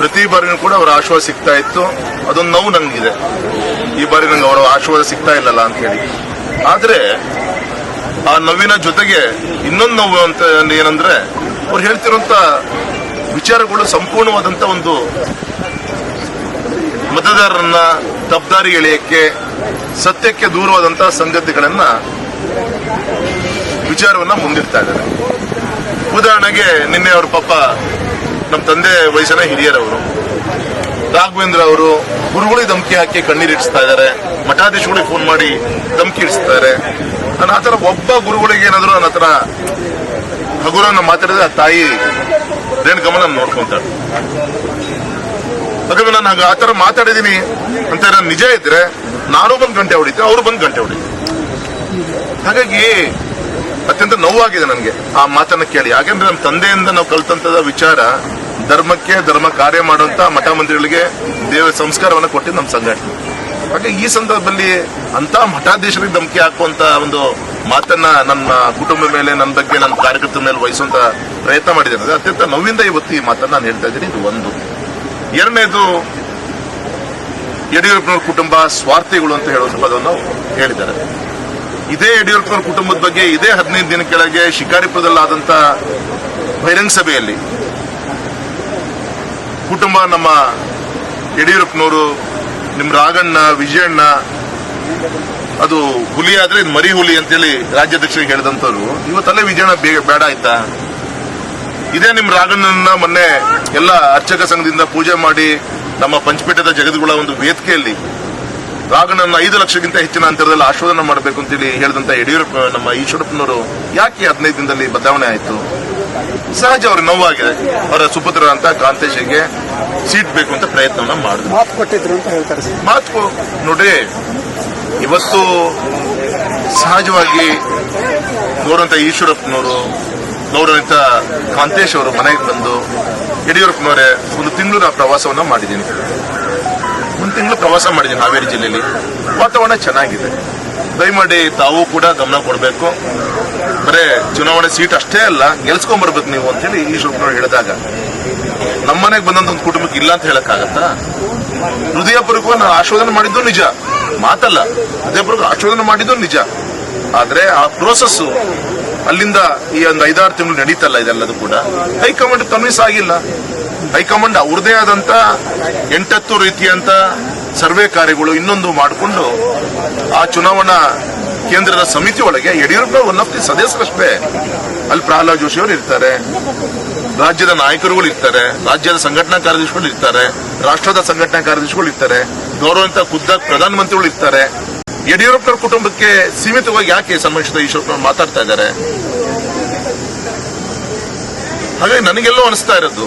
ಪ್ರತಿ ಬಾರಿನೂ ಕೂಡ ಅವರ ಆಶ್ವಾಸ ಸಿಗ್ತಾ ಇತ್ತು. ಅದೊಂದು ನೋವು ನನಗಿದೆ. ಈ ಬಾರಿ ನಂಗೆ ಅವರ ಆಶ್ವಾಸ ಸಿಗ್ತಾ ಇಲ್ಲಲ್ಲ ಅಂತ ಹೇಳಿ. ಆದ್ರೆ ಆ ನೋವಿನ ಜೊತೆಗೆ ಇನ್ನೊಂದು ನೋವು ಅಂತ ಏನಂದ್ರೆ ಅವ್ರು ಹೇಳ್ತಿರುವಂತ ವಿಚಾರಗಳು ಸಂಪೂರ್ಣವಾದಂತ ಒಂದು ಮತದಾರರನ್ನ ತಬ್ದಾರಿ ಎಳೆಯಕ್ಕೆ, ಸತ್ಯಕ್ಕೆ ದೂರವಾದಂತಹ ಸಂಗತಿಗಳನ್ನ ವಿಚಾರವನ್ನ ಮುಂದಿಡ್ತಾ ಇದ್ದಾರೆ. ಉದಾಹರಣೆಗೆ ನಿನ್ನೆ ಅವ್ರ ಪಾಪ ನಮ್ಮ ತಂದೆ ವಯಸ್ಸಿನ ಹಿರಿಯರವರು. ರಾಘವೇಂದ್ರ ಅವರು ಗುರುಗಳಿಗೆ ಧಮಕಿ ಹಾಕಿ ಕಣ್ಣೀರಿಡಿಸ್ತಾ ಇದ್ದಾರೆ ಮಠಾಧೀಶಗಳಿಗೆ ಫೋನ್ ಮಾಡಿ ಧಮಕಿ ಇಡಿಸ್ತಾರೆ. ನಾನು ಆತರ ಒಬ್ಬ ಗುರುಗಳಿಗೆ ಏನಾದರೂ ನನ್ನ ಹತ್ರ ಹಗುರನ್ನ ಮಾತಾಡಿದ್ರೆ ಆ ತಾಯಿ ರೇಣುಕಮ್ಮ ಗಮನ ನೋಡ್ಕೊಂತಾಳೆ ಹಾಗಾದ್ರೆ ನಾನು ಹಾಗೆ ಆತರ ಮಾತಾಡಿದೀನಿ ಅಂತ ನಾನು ನಿಜ ಇದ್ರೆ ನಾನು ಬಂದು ಗಂಟೆ ಹೊಡಿತೀನಿ ಅವರು ಬಂದು ಗಂಟೆ ಹೊಡಿತೀನಿ ಹಾಗಾಗಿ ಅತ್ಯಂತ ನೋವಾಗಿದೆ ನನಗೆ ಆ ಮಾತನ್ನ ಕೇಳಿ. ಯಾಕೆಂದ್ರೆ ನಮ್ಮ ತಂದೆಯಿಂದ ನಾವು ಕಲ್ತಂತದ ವಿಚಾರ? ಧರ್ಮಕ್ಕೆ ಧರ್ಮ ಕಾರ್ಯ ಮಾಡುವಂತ ಮಠ ಮಂದಿರಗಳಿಗೆ ದೇವ ಸಂಸ್ಕಾರವನ್ನು ಕೊಟ್ಟಿದ್ದು ನಮ್ಮ ಸಂಘಟನೆ ಹಾಗೆ ಈ ಸಂದರ್ಭದಲ್ಲಿ ಅಂತ ಮಠಾಧೀಶರಿಗೆ ಧಮಕಿ ಹಾಕುವಂತ ಒಂದು ಮಾತನ್ನ ನನ್ನ ಕುಟುಂಬ ಮೇಲೆ ನನ್ನ ಬಗ್ಗೆ ನನ್ನ ಕಾರ್ಯಕರ್ತರ ಮೇಲೆ ವಹಿಸುವಂತ ಪ್ರಯತ್ನ ಮಾಡಿದ್ದೇನೆ ಅತ್ಯಂತ ನೋವಿಂದ ಇವತ್ತು ಈ ಮಾತನ್ನ ನಾನು ಹೇಳ್ತಾ ಇದ್ದೀನಿ. ಇದು ಒಂದು. ಎರಡನೇದು, ಯಡಿಯೂರಪ್ಪನವರ ಕುಟುಂಬ ಸ್ವಾರ್ಥಿಗಳು ಅಂತ ಹೇಳುವಂತ ಪದವನ್ನು ಹೇಳಿದ್ದಾರೆ. ಇದೇ ಯಡಿಯೂರಪ್ಪನವ್ರ ಕುಟುಂಬದ ಬಗ್ಗೆ ಇದೇ ಹದಿನೈದು ದಿನ ಕೆಳಗೆ ಶಿಕಾರಿಪುರದಲ್ಲಾದಂತ ಬಹಿರಂಗ ಸಭೆಯಲ್ಲಿ ಕುಟುಂಬ ನಮ್ಮ ಯಡಿಯೂರಪ್ಪನವರು ನಿಮ್ಮ ರಾಗಣ್ಣ, ವಿಜಯಣ್ಣ, ಅದು ಹುಲಿ ಆದ್ರೆ ಇದು ಮರಿ ಹುಲಿ ಅಂತೇಳಿ ರಾಜ್ಯಾಧ್ಯಕ್ಷರಿಗೆ ಹೇಳಿದಂತವ್ರು ಇವತ್ತಲ್ಲೇ ವಿಜಯಣ್ಣ ಬೇಡ ಆಯ್ತಾ? ಇದೇ ನಿಮ್ಮ ರಾಗಣ್ಣನ ಮೊನ್ನೆ ಎಲ್ಲ ಅರ್ಚಕ ಸಂಘದಿಂದ ಪೂಜೆ ಮಾಡಿ ನಮ್ಮ ಪಂಚಪೀಠದ ಜಗದ್ಗುಳ ಒಂದು ವೇದಿಕೆಯಲ್ಲಿ ರಾಗಣ್ಣನ ಐದು ಲಕ್ಷಕ್ಕಿಂತ ಹೆಚ್ಚಿನ ಅಂತರದಲ್ಲಿ ಆಶೋಧನ ಮಾಡಬೇಕು ಅಂತೇಳಿ ಹೇಳಿದಂತ ಯಡಿಯೂರಪ್ಪ, ನಮ್ಮ ಈಶ್ವರಪ್ಪನವರು ಯಾಕೆ ಹದಿನೈದು ದಿನದಲ್ಲಿ ಬದಲಾವಣೆ ಆಯಿತು? ಸಹಜ ಅವ್ರಿಗೆ ನೋವಾಗಿದೆ. ಅವರ ಸುಪುತ್ರ ಅಂತ ಕಾಂತೇಶಿಗೆ ಸೀಟ್ ಬೇಕು ಅಂತ ಪ್ರಯತ್ನವನ್ನ ಮಾಡಿದ್ರು. ಮಾತು ಕೊಟ್ಟಿದ್ರು ಅಂತ ಹೇಳ್ತಾರೆ ಸರ್. ಮಾತು ನೋಡಿ ಇವತ್ತು ಸಹಜವಾಗಿ ಗೌರವಂತ ಈಶ್ವರಪ್ಪನವರು ಗೌರವಿತ ಕಾಂತೇಶ್ ಅವರು ಮನೆಗೆ ಬಂದು ಯಡಿಯೂರಪ್ಪನವರೇ ಒಂದು ತಿಂಗಳು ನಾ ಪ್ರವಾಸವನ್ನ ಮಾಡಿದ್ದೀನಿ ಒಂದು ತಿಂಗಳು ಪ್ರವಾಸ ಮಾಡಿದ್ದೀನಿ ಹಾವೇರಿ ಜಿಲ್ಲೆಯಲ್ಲಿ. ವಾತಾವರಣ ಚೆನ್ನಾಗಿದೆ. ದಯಮಾಡಿ ತಾವು ಕೂಡ ಗಮನ ಕೊಡಬೇಕು. ಬರೇ ಚುನಾವಣೆ ಸೀಟ್ ಅಷ್ಟೇ ಅಲ್ಲ, ಗೆಲ್ಸ್ಕೊಂಡ್ ಬರ್ಬೇಕು ನೀವು ಈ ಈಶ್ವರಪ್ಪನವರು ಹೇಳಿದಾಗ. ನಮ್ಮನೆಗೆ ಬಂದಂತ ಒಂದು ಕುಟುಂಬಕ್ಕೆ ಇಲ್ಲ ಅಂತ ಹೇಳಕ್ಕಾಗತ್ತಾ? ಹೃದಯಪೂರ್ವಕ ನಾನು ಆಶೋಧನೆ ಮಾಡಿದ್ದು ನಿಜ. ಮಾತಲ್ಲ, ಹೃದಯಪೂರ್ವಕ ಆಶೋಧನೆ ಮಾಡಿದ್ದು ನಿಜ. ಆದ್ರೆ ಆ ಪ್ರೋಸೆಸ್ ಅಲ್ಲಿಂದ ಈ ಒಂದು ಐದಾರು ತಿಂಗಳು ನಡೀತಲ್ಲ ಇದೆಲ್ಲದೂ ಕೂಡ. ಹೈಕಮಾಂಡ್ ಕನ್ವಿನ್ಸ್ ಆಗಿಲ್ಲ. ಹೈಕಮಾಂಡ್ ಅವ್ರದೇ ಆದಂತ ಎಂಟತ್ತು ರೀತಿಯಂತ ಸರ್ವೆ ಕಾರ್ಯಗಳು ಇನ್ನೊಂದು ಮಾಡಿಕೊಂಡು ಆ ಚುನಾವಣಾ ಕೇಂದ್ರದ ಸಮಿತಿ ಒಳಗೆ ಯಡಿಯೂರಪ್ಪ ಒನ್ ಆಫ್ ದಿ ಸದಸ್ಯರಷ್ಟೇ. ಅಲ್ಲಿ ಪ್ರಹ್ಲಾದ್ ಜೋಶಿ ಅವರು ಇರ್ತಾರೆ. ರಾಜ್ಯದ ನಾಯಕರುಗಳು ಇರ್ತಾರೆ. ರಾಜ್ಯದ ಸಂಘಟನಾ ಕಾರ್ಯದರ್ಶಿಗಳು ಇರ್ತಾರೆ. ರಾಷ್ಟ್ರದ ಸಂಘಟನಾ ಕಾರ್ಯದರ್ಶಿಗಳು ಇರ್ತಾರೆ. ಗೌರವಂತ ಖುದ್ದ ಪ್ರಧಾನಮಂತ್ರಿಗಳು ಇರ್ತಾರೆ. ಯಡಿಯೂರಪ್ಪ ಕುಟುಂಬಕ್ಕೆ ಸೀಮಿತವಾಗಿ ಯಾಕೆ ಸಂಬಂಧಿಸಿದ ಈಶ್ವರಪ್ಪ ಮಾತಾಡ್ತಾ ಇದ್ದಾರೆ? ಹಾಗಾಗಿ ನನಗೆಲ್ಲೋ ಅನಿಸ್ತಾ ಇರೋದು,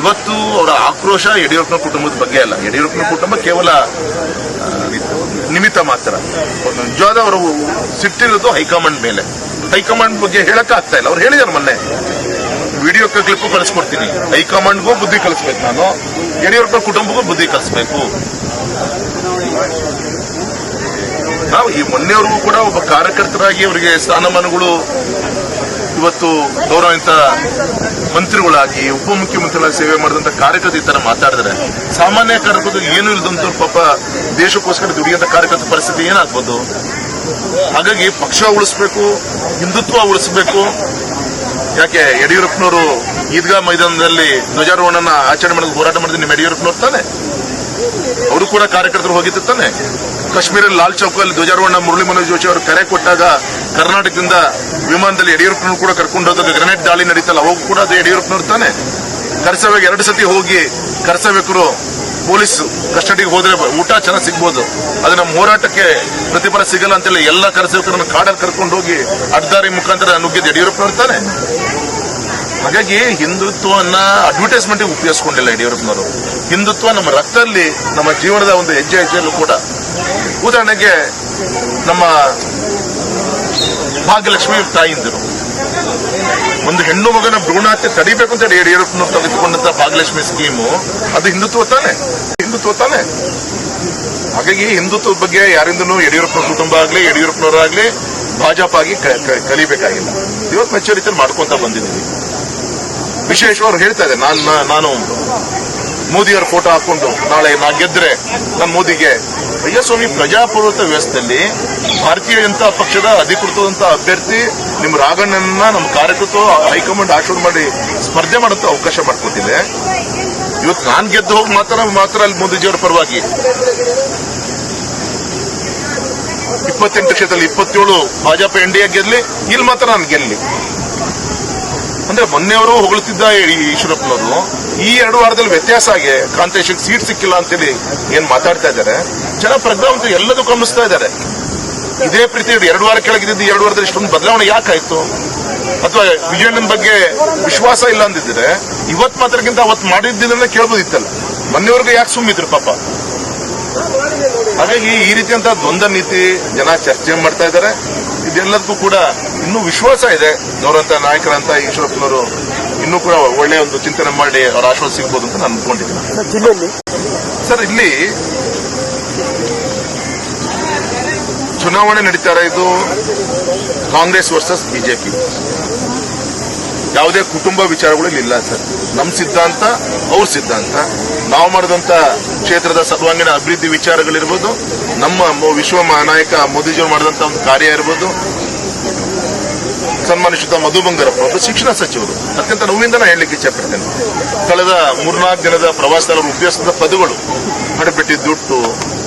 ಇವತ್ತು ಅವರ ಆಕ್ರೋಶ ಯಡಿಯೂರಪ್ಪನ ಕುಟುಂಬದ ಬಗ್ಗೆ ಅಲ್ಲ. ಯಡಿಯೂರಪ್ಪನ ಕುಟುಂಬ ಕೇವಲ ನಿಮಿತ್ತ ಮಾತ್ರ. ನಿಜವಾದ ಅವರು ಸಿಟ್ಟಿರೋದು ಹೈಕಮಾಂಡ್ ಮೇಲೆ. ಹೈಕಮಾಂಡ್ ಬಗ್ಗೆ ಹೇಳಕ್ ಆಗ್ತಾ ಇಲ್ಲ. ಅವ್ರು ಹೇಳಿದಾರೆ ಮೊನ್ನೆ. ವಿಡಿಯೋ ಕ್ಲಿಪ್ ಕಳಿಸ್ಕೊಡ್ತೀನಿ. ಹೈಕಮಾಂಡ್ಗೂ ಬುದ್ಧಿ ಕಲಿಸ್ಬೇಕು ನಾನು. ಯಡಿಯೂರಪ್ಪ ಕುಟುಂಬಕ್ಕೂ ಬುದ್ಧಿ ಕಲಿಸ್ಬೇಕು. ನಾವು ಈ ಮೊನ್ನೆವರೆಗೂ ಕೂಡ ಒಬ್ಬ ಕಾರ್ಯಕರ್ತರಾಗಿ ಅವರಿಗೆ ಸ್ಥಾನಮಾನಗಳು ಇವತ್ತು ಗೌರವಿತ ಮಂತ್ರಿಗಳಾಗಿ ಉಪಮುಖ್ಯಮಂತ್ರಿಗಳಾಗಿ ಸೇವೆ ಮಾಡಿದಂತ ಕಾರ್ಯಕರ್ತ ಈ ತರ ಮಾತಾಡಿದ್ರೆ ಸಾಮಾನ್ಯ ಕಾರ್ಯಕರ್ತರು ಏನು ಇಲ್ಲದಂತ ಪಾಪ ದೇಶಕ್ಕೋಸ್ಕರ ದುಡಿಯಂತ ಕಾರ್ಯಕರ್ತ ಪರಿಸ್ಥಿತಿ ಏನಾಗ್ಬೋದು? ಹಾಗಾಗಿ ಪಕ್ಷ ಉಳಿಸ್ಬೇಕು, ಹಿಂದುತ್ವ ಉಳಿಸ್ಬೇಕು. ಯಾಕೆ ಯಡಿಯೂರಪ್ಪನವರು ಈದ್ಗಾ ಮೈದಾನದಲ್ಲಿ ಧ್ವಜಾರೋಹಣನ ಆಚರಣೆ ಮಾಡಿದ ಹೋರಾಟ ಮಾಡಿದ ನಿಮ್ಮ ಯಡಿಯೂರಪ್ಪನವ್ರು ತಾನೆ? ಅವರು ಕೂಡ ಕಾರ್ಯಕರ್ತರು ಹೋಗಿದ್ದು ತಾನೆ? ಕಾಶ್ಮೀರಲ್ಲಿ ಲಾಲ್ ಚೌಕಲ್ಲಿ ಧ್ವಜಾರೋಹಣ ಮುರಳಿ ಮನೋಜ್ ಜೋಶಿ ಅವರು ಕರೆ ಕೊಟ್ಟಾಗ ಕರ್ನಾಟಕದಿಂದ ವಿಮಾನದಲ್ಲಿ ಯಡಿಯೂರಪ್ಪನವ್ರು ಕೂಡ ಕರ್ಕೊಂಡು ಹೋದಾಗ ಗ್ರೆನೇಡ್ ದಾಳಿ ನಡೀತಲ್ಲ, ಅವಾಗ ಕೂಡ ಅದು ಯಡಿಯೂರಪ್ಪನವ್ರು ತಾನೆ. ಕರ್ತವ್ಯಕ್ಕೆ ಎರಡು ಸತಿ ಹೋಗಿ ಕರ್ಸವ್ಯಕರು ಪೊಲೀಸ್ ಕಸ್ಟಡಿಗೆ ಹೋದ್ರೆ ಊಟ ಚೆನ್ನಾಗಿ ಸಿಗ್ಬೋದು. ಅದು ನಮ್ಮ ಹೋರಾಟಕ್ಕೆ ಪ್ರತಿಫಲ ಸಿಗಲ್ಲ ಅಂತೇಳಿ ಎಲ್ಲ ಕರ್ತವ್ಯಕರನ್ನು ಕಾಡಲ್ಲಿ ಕರ್ಕೊಂಡು ಹೋಗಿ ಅಡ್ಡಾರಿ ಮುಖಾಂತರ ನುಗ್ಗಿದ್ದು ಯಡಿಯೂರಪ್ಪನವ್ರು ತಾನೆ. ಹಾಗಾಗಿ ಹಿಂದುತ್ವವನ್ನ ಅಡ್ವರ್ಟೈಸ್ಮೆಂಟ್ ಉಪಯೋಗಿಸ್ಕೊಂಡಿಲ್ಲ ಯಡಿಯೂರಪ್ಪನವರು. ಹಿಂದುತ್ವ ನಮ್ಮ ರಕ್ತದಲ್ಲಿ, ನಮ್ಮ ಜೀವನದ ಒಂದು ಹೆಜ್ಜೆ ಹೆಜ್ಜೆಯಲ್ಲೂ ಕೂಡ. ಉದಾಹರಣೆಗೆ ನಮ್ಮ ಭಾಗ್ಯಲಕ್ಷ್ಮಿ ತಾಯಿಂದರು ಒಂದು ಹೆಣ್ಣು ಮಗನ ಭ್ರೂಣಹತ್ಯೆ ತಡಿಬೇಕು ಅಂತ ಯಡಿಯೂರಪ್ಪನವ್ರು ತೆಗೆದುಕೊಂಡಂತ ಭಾಗ್ಯಲಕ್ಷ್ಮಿ ಸ್ಕೀಮು, ಅದು ಹಿಂದುತ್ವ ತಾನೆ. ಹಿಂದುತ್ವ ತಾನೆ. ಹಾಗಾಗಿ ಹಿಂದುತ್ವದ ಬಗ್ಗೆ ಯಾರಿಂದನೂ ಯಡಿಯೂರಪ್ಪನ ಕುಟುಂಬ ಆಗಲಿ ಯಡಿಯೂರಪ್ಪನವರಾಗ್ಲಿ ಭಾಜಪ ಆಗಿ ಕಲಿಬೇಕಾಗಿಲ್ಲ. ಇವತ್ತು ಮೆಚ್ಚುರಿತಲ್ಲಿ ಮಾಡ್ಕೊಂತ ಬಂದಿದ್ದೀವಿ. ವಿಶೇಷವಾಗಿ ಹೇಳ್ತಾ ಇದೆ ನಾನು ನಾನು ಮೋದಿಯವರ ಫೋಟೋ ಹಾಕೊಂಡು ನಾಳೆ ನಾ ಗೆದ್ರೆ ನಮ್ಮ ಮೋದಿಗೆ. ಅಯ್ಯ ಸ್ವಾಮಿ, ಪ್ರಜಾಪ್ರಭುತ್ವ ವ್ಯವಸ್ಥೆಯಲ್ಲಿ ಭಾರತೀಯ ಜನತಾ ಪಕ್ಷದ ಅಧಿಕೃತವಾದಂತ ಅಭ್ಯರ್ಥಿ ನಿಮ್ಮ ರಾಘಣ್ಣನ ನಮ್ಮ ಕಾರ್ಯಕರ್ತರು ಹೈಕಮಾಂಡ್ ಆಶೀರ್ವಾದ ಮಾಡಿ ಸ್ಪರ್ಧೆ ಮಾಡೋಕ್ಕೆ ಅವಕಾಶ ಮಾಡಿಕೊಟ್ಟಿದೆ. ಇವತ್ತು ನಾನು ಗೆದ್ದು ಹೋಗಿ ಮಾತ್ರ ಮಾತ್ರ ಅಲ್ಲಿ ಮೋದಿಜಿಯವರ ಪರವಾಗಿ. ಇಪ್ಪತ್ತೆಂಟು ಕ್ಷೇತ್ರದಲ್ಲಿ ಇಪ್ಪತ್ತೇಳು ಭಾಜಪ ಎನ್ ಡಿ ಗೆಲ್ಲಿ ಇಲ್ಲಿ ಮಾತ್ರ ನಾನು ಗೆಲ್ಲಿ ಅಂದ್ರೆ ಮೊನ್ನೆಯವರು ಹೊಗಳುತ್ತಿದ್ದ ಈಶ್ವರಪ್ಪನವರು ಈ ಎರಡು ವಾರದಲ್ಲಿ ವ್ಯತ್ಯಾಸ ಆಗಿ ಕಾಂತೇಶ್ ಸೀಟ್ ಸಿಕ್ಕಿಲ್ಲ ಅಂತೇಳಿ ಏನ್ ಮಾತಾಡ್ತಾ ಇದ್ದಾರೆ. ಜನ ಪ್ರಜ್ಞಾವಂತ ಎಲ್ಲದೂ ಗಮನಿಸ್ತಾ ಇದ್ದಾರೆ. ಇದೇ ಪ್ರೀತಿ ಎರಡು ವಾರ ಕೆಳಗಿದ್ದು ಎರಡು ವಾರದಲ್ಲಿ ಇಷ್ಟೊಂದು ಬದಲಾವಣೆ ಯಾಕಾಯ್ತು? ಅಥವಾ ವಿಜಯಣ್ಣನ ಬಗ್ಗೆ ವಿಶ್ವಾಸ ಇಲ್ಲ ಅಂದಿದ್ರೆ ಇವತ್ ಮಾತ್ರಕ್ಕಿಂತ ಅವತ್ ಮಾಡಿದ್ದಿಲ್ಲ ಕೇಳ್ಬೋದಿತ್ತಲ್ಲ. ಮೊನ್ನೆವರೆಗೂ ಯಾಕೆ ಸುಮ್ಮಿದ್ರು ಪಾಪ? ಹಾಗಾಗಿ ಈ ರೀತಿಯಂತ ದ್ವಂದ್ವ ನೀತಿ ಜನ ಚರ್ಚೆ ಮಾಡ್ತಾ ಇದ್ದಾರೆ. ಇದೆಲ್ಲದಕ್ಕೂ ಕೂಡ ಇನ್ನೂ ವಿಶ್ವಾಸ ಇದೆ. ಗೌರವಂತ ನಾಯಕರಂತ ಈಶ್ವರಪ್ಪನವರು ಇನ್ನೂ ಕೂಡ ಒಳ್ಳೆಯ ಒಂದು ಚಿಂತನೆ ಮಾಡಿ ಅವರ ಆಶ್ವಾಸ ಸಿಗ್ಬೋದು ಅಂತ ನಾನು ಅನ್ಕೊಂಡಿದ್ದೀನಿ. ಜಿಲ್ಲೆಯಲ್ಲಿ? ಸರ್ ಇಲ್ಲಿ ಚುನಾವಣೆ ನಡೀತಾ ಇದು ಕಾಂಗ್ರೆಸ್ ವರ್ಸಸ್ ಬಿಜೆಪಿ. ಯಾವುದೇ ಕುಟುಂಬ ವಿಚಾರಗಳು ಇಲ್ಲಿ ಇಲ್ಲ ಸರ್. ನಮ್ಮ ಸಿದ್ಧಾಂತ ಅವ್ರ ಸಿದ್ಧಾಂತ. ನಾವು ಮಾಡಿದಂತ ಕ್ಷೇತ್ರದ ಸರ್ವಾಂಗೀಣ ಅಭಿವೃದ್ಧಿ ವಿಚಾರಗಳಿರ್ಬೋದು. ನಮ್ಮ ವಿಶ್ವ ನಾಯಕ ಮೋದಿಜಿಯವರು ಮಾಡಿದಂತ ಒಂದು ಕಾರ್ಯ ಇರ್ಬೋದು. ಸನ್ಮಾನಿಸಿದ ಮಧು ಬಂಗಾರಪ್ಪ ಅವರು ಶಿಕ್ಷಣ ಸಚಿವರು. ಅತ್ಯಂತ ನೋವಿಂದ ನಾನು ಹೇಳಲಿಕ್ಕೆ ಇಚ್ಛಪಡ್ತೇನೆ. ಕಳೆದ ಮೂರ್ನಾಲ್ಕು ದಿನದ ಪ್ರವಾಸದಲ್ಲಿ ಅವರು ಉಪಯೋಗಿಸಿದ ಪದಗಳು ಹಡಪೆಟ್ಟಿ ದುಡ್ಡು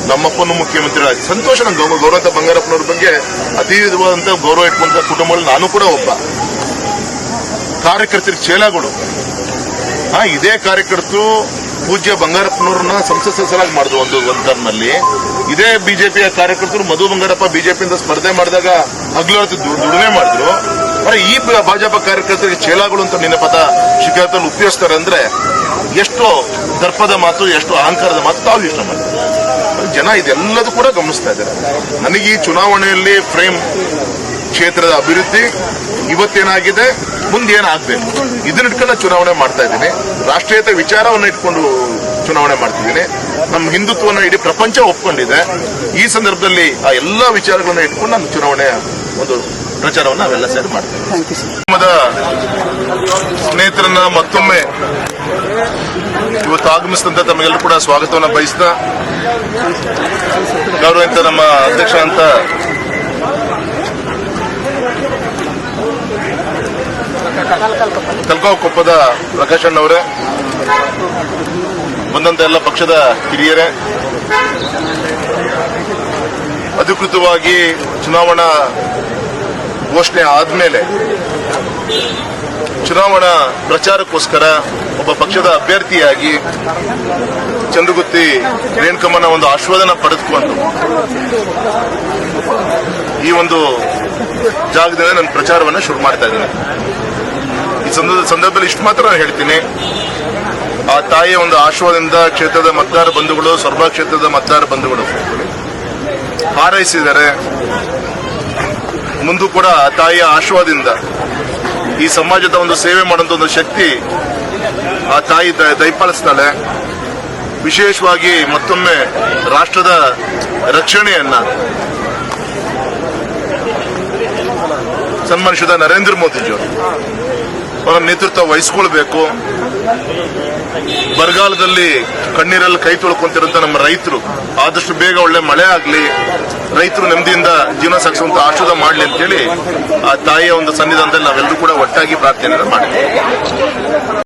ನಮ್ಮಪ್ಪನು ಮುಖ್ಯಮಂತ್ರಿ ಆಗಿ ಸಂತೋಷ ನಂಗೆ ಗೌರವ ಬಂಗಾರಪ್ಪನವ್ರ ಬಗ್ಗೆ ಅತೀವಾದಂತ ಗೌರವ ಇಟ್ಟುವಂಥ ಕುಟುಂಬದಲ್ಲಿ ನಾನು ಕೂಡ ಒಬ್ಬ. ಕಾರ್ಯಕರ್ತರಿಗೆ ಚೇಲಾಗಳು ಹಾ ಇದೇ ಕಾರ್ಯಕರ್ತರು ಪೂಜ್ಯ ಬಂಗಾರಪ್ಪನವ್ರನ್ನ ಸಂಸತ್ ಸದಸ್ಯರಾಗಿ ಮಾಡಿದ್ರು ಒಂದು ಒಂದು ಟರ್ಮ್ನಲ್ಲಿ. ಇದೇ ಬಿಜೆಪಿಯ ಕಾರ್ಯಕರ್ತರು ಮಧು ಬಂಗಾರಪ್ಪ ಬಿಜೆಪಿಯಿಂದ ಸ್ಪರ್ಧೆ ಮಾಡಿದಾಗ ಹಗ್ಲು ಹೊತ್ತು ದು- ದುಡಿಮೆ ಮಾಡಿದ್ರು. ಈ ಭಾಜಪಾ ಕಾರ್ಯಕರ್ತರಿಗೆ ಚೇಲಾಗಳು ಅಂತ ನಿನ್ನ ಪದ ಶಿಕಾರದಲ್ಲಿ ಉಪಯೋಗಿಸ್ತಾರೆ ಅಂದ್ರೆ ಎಷ್ಟು ದರ್ಪದ ಮಾತು, ಎಷ್ಟು ಅಹಂಕಾರದ ಮಾತು ತಾವು ಇಷ್ಟ ಮಾಡ್ತಾರೆ. ಜನ ಇದೆಲ್ಲದೂ ಕೂಡ ಗಮನಿಸ್ತಾ ಇದ್ದಾರೆ. ನನಗೆ ಈ ಚುನಾವಣೆಯಲ್ಲಿ ಫ್ರೇಮ್ ಕ್ಷೇತ್ರದ ಅಭಿವೃದ್ಧಿ ಇವತ್ತೇನಾಗಿದೆ ಮುಂದೆ ಏನಾಗಬೇಕು ಇದನ್ನ ಇಟ್ಕೊಂಡು ಚುನಾವಣೆ ಮಾಡ್ತಾ ಇದ್ದೀನಿ. ರಾಷ್ಟ್ರೀಯತೆ ವಿಚಾರವನ್ನು ಇಟ್ಕೊಂಡು ಚುನಾವಣೆ ಮಾಡ್ತಿದ್ದೀನಿ. ನಮ್ಮ ಹಿಂದುತ್ವವನ್ನು ಇಡೀ ಪ್ರಪಂಚ ಒಪ್ಕೊಂಡಿದೆ. ಈ ಸಂದರ್ಭದಲ್ಲಿ ಆ ಎಲ್ಲ ವಿಚಾರಗಳನ್ನು ಇಟ್ಕೊಂಡು ನಾನು ಚುನಾವಣೆ ಒಂದು ಪ್ರಚಾರವನ್ನು ನಾವೆಲ್ಲ ಸೇರಿ ಮಾಡ್ತೇವೆ. ಸ್ನೇಹಿತರನ್ನ ಮತ್ತೊಮ್ಮೆ ಇವತ್ತು ಆಗಮಿಸಿದಂತ ತಮಗೆಲ್ಲರೂ ಕೂಡ ಸ್ವಾಗತವನ್ನು ಬಯಸ್ತಾ ಗೌರವಂತ ನಮ್ಮ ಅಧ್ಯಕ್ಷ ಅಂತ ಕಲ್ಕಾವ್ ಕೊಪ್ಪದ ಪ್ರಕಾಶ್ ಅಣ್ಣವರೇ ಬಂದಂತ ಎಲ್ಲ ಪಕ್ಷದ ಹಿರಿಯರೇ ಅಧಿಕೃತವಾಗಿ ಚುನಾವಣಾ ಘೋಷಣೆ ಆದ್ಮೇಲೆ ಚುನಾವಣಾ ಪ್ರಚಾರಕ್ಕೋಸ್ಕರ ಒಬ್ಬ ಪಕ್ಷದ ಅಭ್ಯರ್ಥಿಯಾಗಿ ಚಂದ್ರಗುತ್ತಿ ರೇಣುಕಮ್ಮನ ಒಂದು ಆಶ್ವಾದನ ಪಡೆದುಕೊಂಡು ಈ ಒಂದು ಜಾಗದಲ್ಲಿ ನನ್ನ ಪ್ರಚಾರವನ್ನು ಶುರು ಮಾಡ್ತಾ ಇದ್ದೀನಿ. ಈ ಸಂದರ್ಭ- ಸಂದರ್ಭದಲ್ಲಿ ಇಷ್ಟು ಮಾತ್ರ ನಾನು ಹೇಳ್ತೀನಿ. ಆ ತಾಯಿಯ ಒಂದು ಆಶ್ವಾದದಿಂದ ಕ್ಷೇತ್ರದ ಮತದಾರ ಬಂಧುಗಳು ಸೊರಬ ಕ್ಷೇತ್ರದ ಮತದಾರ ಬಂಧುಗಳು ಹಾರೈಸಿದ್ದಾರೆ ಮುಂದೂ ಕೂಡ ತಾಯಿಯ ಆಶೀರ್ವಾದದಿಂದ ಈ ಸಮಾಜದ ಒಂದು ಸೇವೆ ಮಾಡುವಂತ ಒಂದು ಶಕ್ತಿ ಆ ತಾಯಿ ದಯಪಾಲಿಸ್ತಾಳೆ. ವಿಶೇಷವಾಗಿ ಮತ್ತೊಮ್ಮೆ ರಾಷ್ಟ್ರದ ರಕ್ಷಣೆಯನ್ನ ಸನ್ಮಾನಿಸಿದ ನರೇಂದ್ರ ಮೋದಿಜಿಯವರು. ಅವರ ನೇತೃತ್ವ ವಹಿಸಿಕೊಳ್ಬೇಕು. ಬರಗಾಲದಲ್ಲಿ ಕಣ್ಣೀರಲ್ಲಿ ಕೈ ತೊಳ್ಕೊಂತಿರುವಂತ ನಮ್ಮ ರೈತರು, ಆದಷ್ಟು ಬೇಗ ಒಳ್ಳೆ ಮಳೆ ಆಗಲಿ, ರೈತರು ನೆಮ್ಮದಿಯಿಂದ ಜೀವನ ಸಾಗಿಸುವಂತ ಆಶೀರ್ವಾದ ಮಾಡಲಿ ಅಂತೇಳಿ ಆ ತಾಯಿಯ ಒಂದು ಸನ್ನಿಧಾನದಲ್ಲಿ ನಾವೆಲ್ಲರೂ ಕೂಡ ಒಟ್ಟಾಗಿ ಪ್ರಾರ್ಥನೆ ಮಾಡ್ತೀವಿ.